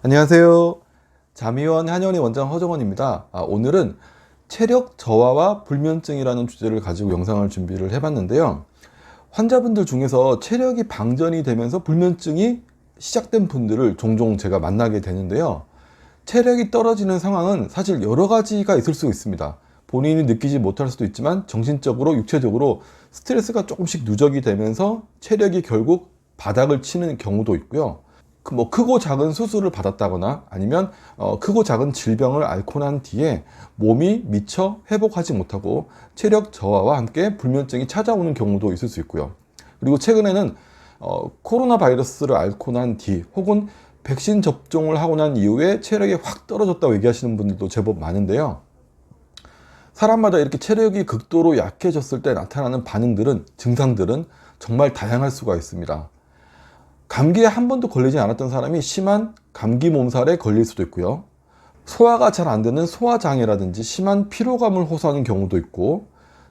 안녕하세요. 자미원 한연의 원장 허정원입니다. 아, 오늘은 체력 저하와 불면증이라는 주제를 가지고 영상을 준비를 해봤는데요. 환자분들 중에서 체력이 방전이 되면서 불면증이 시작된 분들을 종종 제가 만나게 되는데요. 체력이 떨어지는 상황은 사실 여러 가지가 있을 수 있습니다. 본인이 느끼지 못할 수도 있지만 정신적으로, 육체적으로 스트레스가 조금씩 누적이 되면서 체력이 결국 바닥을 치는 경우도 있고요. 그뭐 크고 작은 수술을 받았다거나 아니면 어 크고 작은 질병을 앓고 난 뒤에 몸이 미처 회복하지 못하고 체력 저하와 함께 불면증이 찾아오는 경우도 있을 수 있고요. 그리고 최근에는 어 코로나 바이러스를 앓고 난 뒤 혹은 백신 접종을 하고 난 이후에 체력이 확 떨어졌다고 얘기하시는 분들도 제법 많은데요. 사람마다 이렇게 체력이 극도로 약해졌을 때 나타나는 반응들은 증상들은 정말 다양할 수가 있습니다. 감기에 한 번도 걸리지 않았던 사람이 심한 감기 몸살에 걸릴 수도 있고요. 소화가 잘 안 되는 소화장애라든지 심한 피로감을 호소하는 경우도 있고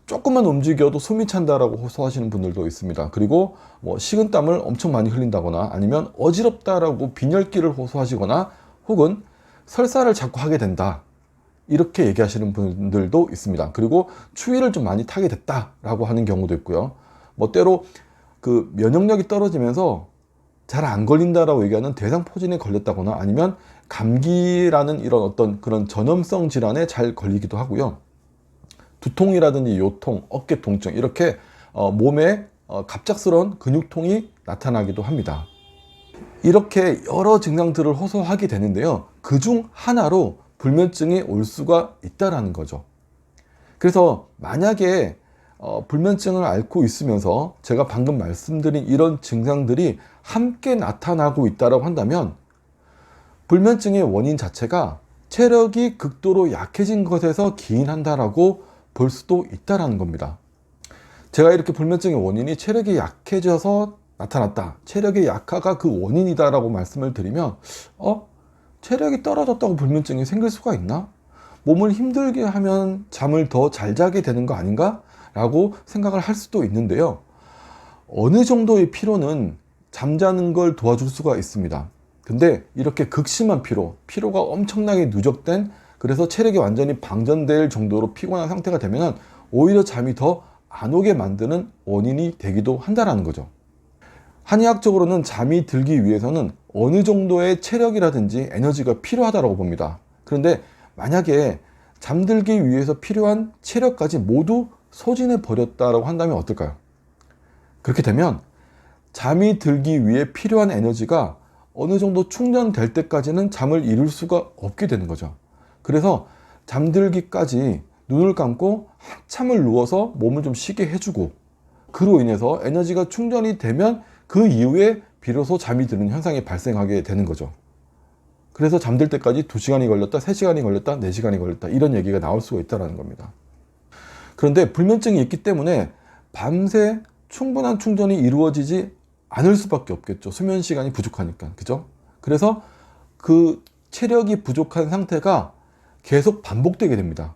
조금만 움직여도 숨이 찬다라고 호소하시는 분들도 있습니다. 그리고 뭐 식은땀을 엄청 많이 흘린다거나 아니면 어지럽다라고 빈혈기를 호소하시거나 혹은 설사를 자꾸 하게 된다. 이렇게 얘기하시는 분들도 있습니다. 그리고 추위를 좀 많이 타게 됐다라고 하는 경우도 있고요. 뭐 때로 그 면역력이 떨어지면서 잘 안 걸린다라고 얘기하는 대상 포진에 걸렸다거나 아니면 감기라는 이런 어떤 그런 전염성 질환에 잘 걸리기도 하고요. 두통이라든지 요통, 어깨 통증 이렇게 어, 몸에 어, 갑작스러운 근육통이 나타나기도 합니다. 이렇게 여러 증상들을 호소하게 되는데요. 그 중 하나로 불면증이 올 수가 있다라는 거죠. 그래서 만약에 어, 불면증을 앓고 있으면서 제가 방금 말씀드린 이런 증상들이 함께 나타나고 있다고 한다면 불면증의 원인 자체가 체력이 극도로 약해진 것에서 기인한다라고 볼 수도 있다라는 겁니다. 제가 이렇게 불면증의 원인이 체력이 약해져서 나타났다. 체력의 약화가 그 원인이다라고 말씀을 드리면 어? 체력이 떨어졌다고 불면증이 생길 수가 있나? 몸을 힘들게 하면 잠을 더 잘 자게 되는 거 아닌가? 라고 생각을 할 수도 있는데요. 어느 정도의 피로는 잠자는 걸 도와줄 수가 있습니다. 근데 이렇게 극심한 피로, 피로가 엄청나게 누적된 그래서 체력이 완전히 방전될 정도로 피곤한 상태가 되면 오히려 잠이 더 안 오게 만드는 원인이 되기도 한다라는 거죠. 한의학적으로는 잠이 들기 위해서는 어느 정도의 체력이라든지 에너지가 필요하다고 봅니다. 그런데 만약에 잠들기 위해서 필요한 체력까지 모두 소진해 버렸다라고 한다면 어떨까요? 그렇게 되면 잠이 들기 위해 필요한 에너지가 어느 정도 충전될 때까지는 잠을 이룰 수가 없게 되는 거죠. 그래서 잠들기까지 눈을 감고 한참을 누워서 몸을 좀 쉬게 해주고 그로 인해서 에너지가 충전이 되면 그 이후에 비로소 잠이 드는 현상이 발생하게 되는 거죠. 그래서 잠들 때까지 2시간이 걸렸다, 3시간이 걸렸다, 4시간이 걸렸다 이런 얘기가 나올 수가 있다는 겁니다. 그런데 불면증이 있기 때문에 밤새 충분한 충전이 이루어지지 않을 수밖에 없겠죠. 수면 시간이 부족하니까. 그죠? 그래서 그 체력이 부족한 상태가 계속 반복되게 됩니다.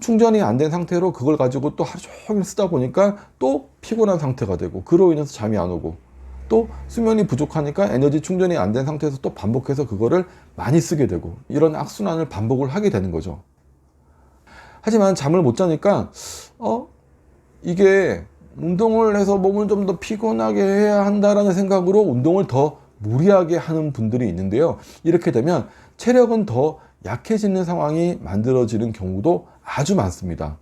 충전이 안 된 상태로 그걸 가지고 또 하루 종일 쓰다 보니까 또 피곤한 상태가 되고 그로 인해서 잠이 안 오고 또 수면이 부족하니까 에너지 충전이 안 된 상태에서 또 반복해서 그거를 많이 쓰게 되고 이런 악순환을 반복을 하게 되는 거죠. 하지만 잠을 못 자니까 어 이게 운동을 해서 몸을 좀 더 피곤하게 해야 한다라는 생각으로 운동을 더 무리하게 하는 분들이 있는데요. 이렇게 되면 체력은 더 약해지는 상황이 만들어지는 경우도 아주 많습니다.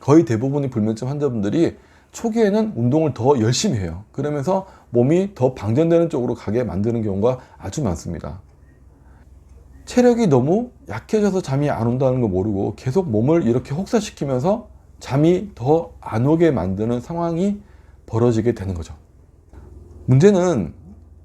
거의 대부분의 불면증 환자분들이 초기에는 운동을 더 열심히 해요. 그러면서 몸이 더 방전되는 쪽으로 가게 만드는 경우가 아주 많습니다. 체력이 너무 약해져서 잠이 안 온다는 거 모르고 계속 몸을 이렇게 혹사시키면서 잠이 더 안 오게 만드는 상황이 벌어지게 되는 거죠. 문제는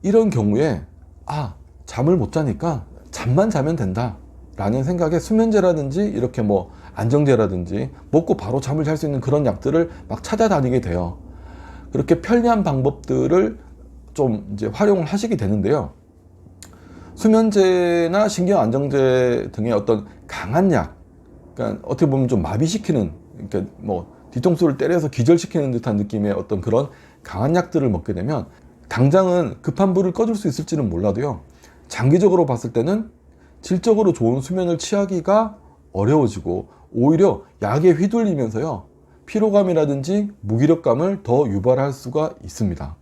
이런 경우에 아, 잠을 못 자니까 잠만 자면 된다. 라는 생각에 수면제라든지 이렇게 뭐 안정제라든지 먹고 바로 잠을 잘 수 있는 그런 약들을 막 찾아다니게 돼요. 그렇게 편리한 방법들을 좀 이제 활용을 하시게 되는데요. 수면제나 신경 안정제 등의 어떤 강한 약, 그러니까 어떻게 보면 좀 마비시키는, 그러니까 뭐 뒤통수를 때려서 기절시키는 듯한 느낌의 어떤 그런 강한 약들을 먹게 되면 당장은 급한 불을 꺼줄 수 있을지는 몰라도요. 장기적으로 봤을 때는 질적으로 좋은 수면을 취하기가 어려워지고 오히려 약에 휘둘리면서요 피로감이라든지 무기력감을 더 유발할 수가 있습니다.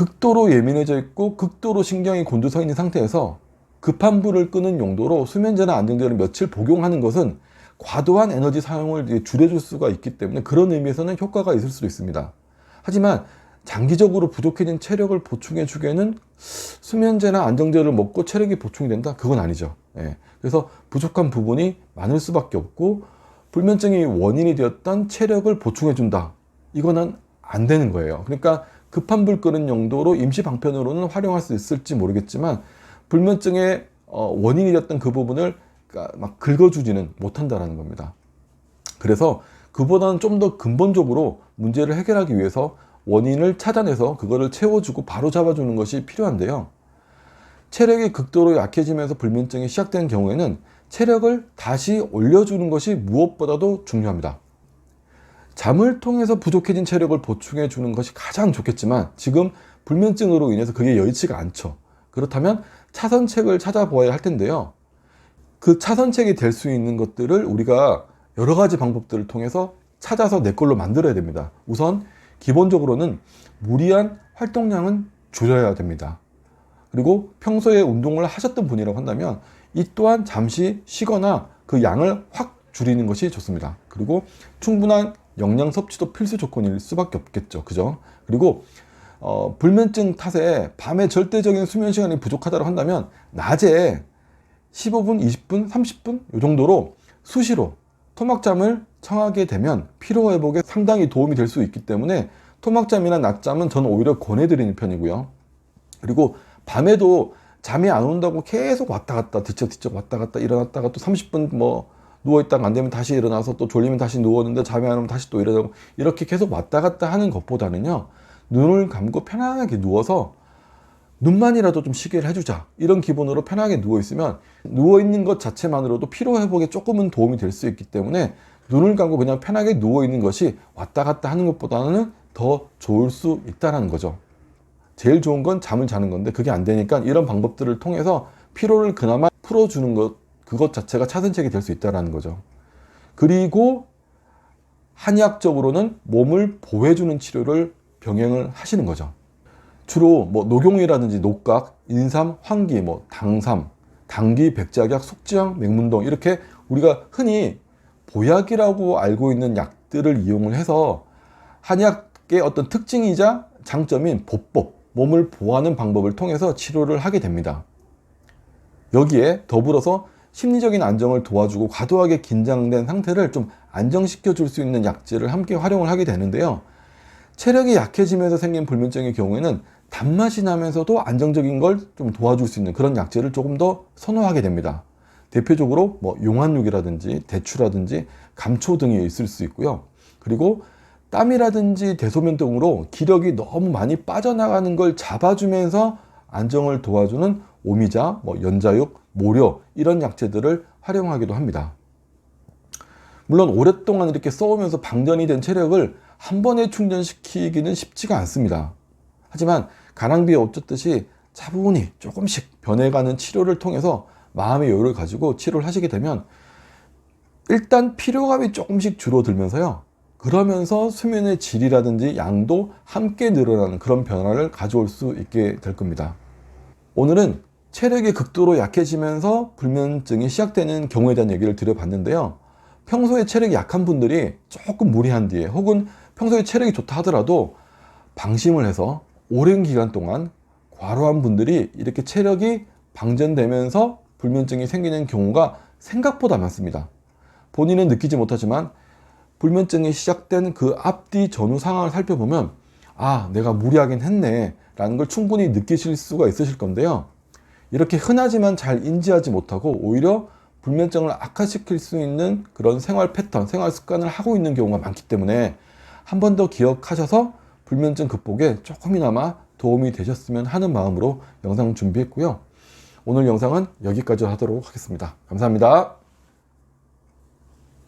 극도로 예민해져 있고 극도로 신경이 곤두서 있는 상태에서 급한 불을 끄는 용도로 수면제나 안정제를 며칠 복용하는 것은 과도한 에너지 사용을 줄여줄 수가 있기 때문에 그런 의미에서는 효과가 있을 수도 있습니다. 하지만 장기적으로 부족해진 체력을 보충해 주기에는 수면제나 안정제를 먹고 체력이 보충이 된다? 그건 아니죠. 예. 그래서 부족한 부분이 많을 수밖에 없고 불면증이 원인이 되었던 체력을 보충해 준다. 이거는 안 되는 거예요. 그러니까 급한 불 끄는 용도로 임시 방편으로는 활용할 수 있을지 모르겠지만 불면증의 어, 원인이 되었던 그 부분을 그러니까 막 긁어주지는 못한다라는 겁니다. 그래서 그보다는 좀 더 근본적으로 문제를 해결하기 위해서 원인을 찾아내서 그거를 채워주고 바로 잡아주는 것이 필요한데요. 체력이 극도로 약해지면서 불면증이 시작된 경우에는 체력을 다시 올려주는 것이 무엇보다도 중요합니다. 잠을 통해서 부족해진 체력을 보충해 주는 것이 가장 좋겠지만 지금 불면증으로 인해서 그게 여의치가 않죠. 그렇다면 차선책을 찾아보아야 할 텐데요. 그 차선책이 될 수 있는 것들을 우리가 여러 가지 방법들을 통해서 찾아서 내 걸로 만들어야 됩니다. 우선 기본적으로는 무리한 활동량은 줄여야 됩니다. 그리고 평소에 운동을 하셨던 분이라고 한다면 이 또한 잠시 쉬거나 그 양을 확 줄이는 것이 좋습니다. 그리고 충분한 영양 섭취도 필수 조건일 수밖에 없겠죠. 그죠? 그리고 어, 불면증 탓에 밤에 절대적인 수면 시간이 부족하다고 한다면 낮에 15분, 20분, 30분 이 정도로 수시로 토막잠을 청하게 되면 피로 회복에 상당히 도움이 될 수 있기 때문에 토막잠이나 낮잠은 저는 오히려 권해드리는 편이고요. 그리고 밤에도 잠이 안 온다고 계속 왔다 갔다 뒤척뒤척 왔다 갔다 일어났다가 또 30분 뭐 누워있다가 안 되면 다시 일어나서 또 졸리면 다시 누웠는데 잠이 안 오면 다시 또 일어나고 이렇게 계속 왔다 갔다 하는 것보다는요 눈을 감고 편안하게 누워서 눈만이라도 좀 쉬게 해주자 이런 기분으로 편하게 누워 있으면 누워 있는 것 자체만으로도 피로 회복에 조금은 도움이 될 수 있기 때문에 눈을 감고 그냥 편하게 누워 있는 것이 왔다 갔다 하는 것보다는 더 좋을 수 있다는 거죠. 제일 좋은 건 잠을 자는 건데 그게 안 되니까 이런 방법들을 통해서 피로를 그나마 풀어주는 것 그것 자체가 차선책이 될 수 있다는 거죠. 그리고 한의학적으로는 몸을 보호해주는 치료를 병행을 하시는 거죠. 주로 뭐 녹용이라든지 녹각, 인삼, 황기, 뭐 당삼, 당기, 백작약, 숙지향, 맹문동 이렇게 우리가 흔히 보약이라고 알고 있는 약들을 이용을 해서 한의학의 어떤 특징이자 장점인 보법, 몸을 보호하는 방법을 통해서 치료를 하게 됩니다. 여기에 더불어서 심리적인 안정을 도와주고 과도하게 긴장된 상태를 좀 안정시켜 줄 수 있는 약질을 함께 활용을 하게 되는데요. 체력이 약해지면서 생긴 불면증의 경우에는 단맛이 나면서도 안정적인 걸 좀 도와줄 수 있는 그런 약질을 조금 더 선호하게 됩니다. 대표적으로 뭐 용한육이라든지 대추라든지 감초 등이 있을 수 있고요. 그리고 땀이라든지 대소면 등으로 기력이 너무 많이 빠져나가는 걸 잡아주면서 안정을 도와주는 오미자, 뭐 연자육, 모려 이런 약재들을 활용하기도 합니다. 물론 오랫동안 이렇게 써오면서 방전이 된 체력을 한 번에 충전시키기는 쉽지가 않습니다. 하지만 가랑비에 어쩌듯이 차분히 조금씩 변해가는 치료를 통해서 마음의 여유를 가지고 치료를 하시게 되면 일단 피로감이 조금씩 줄어들면서요. 그러면서 수면의 질이라든지 양도 함께 늘어나는 그런 변화를 가져올 수 있게 될 겁니다. 오늘은 체력이 극도로 약해지면서 불면증이 시작되는 경우에 대한 얘기를 드려봤는데요. 평소에 체력이 약한 분들이 조금 무리한 뒤에 혹은 평소에 체력이 좋다 하더라도 방심을 해서 오랜 기간 동안 과로한 분들이 이렇게 체력이 방전되면서 불면증이 생기는 경우가 생각보다 많습니다. 본인은 느끼지 못하지만 불면증이 시작된 그 앞뒤 전후 상황을 살펴보면 아, 내가 무리하긴 했네. 라는 걸 충분히 느끼실 수가 있으실 건데요. 이렇게 흔하지만 잘 인지하지 못하고 오히려 불면증을 악화시킬 수 있는 그런 생활 패턴, 생활 습관을 하고 있는 경우가 많기 때문에 한 번 더 기억하셔서 불면증 극복에 조금이나마 도움이 되셨으면 하는 마음으로 영상 준비했고요. 오늘 영상은 여기까지 하도록 하겠습니다. 감사합니다.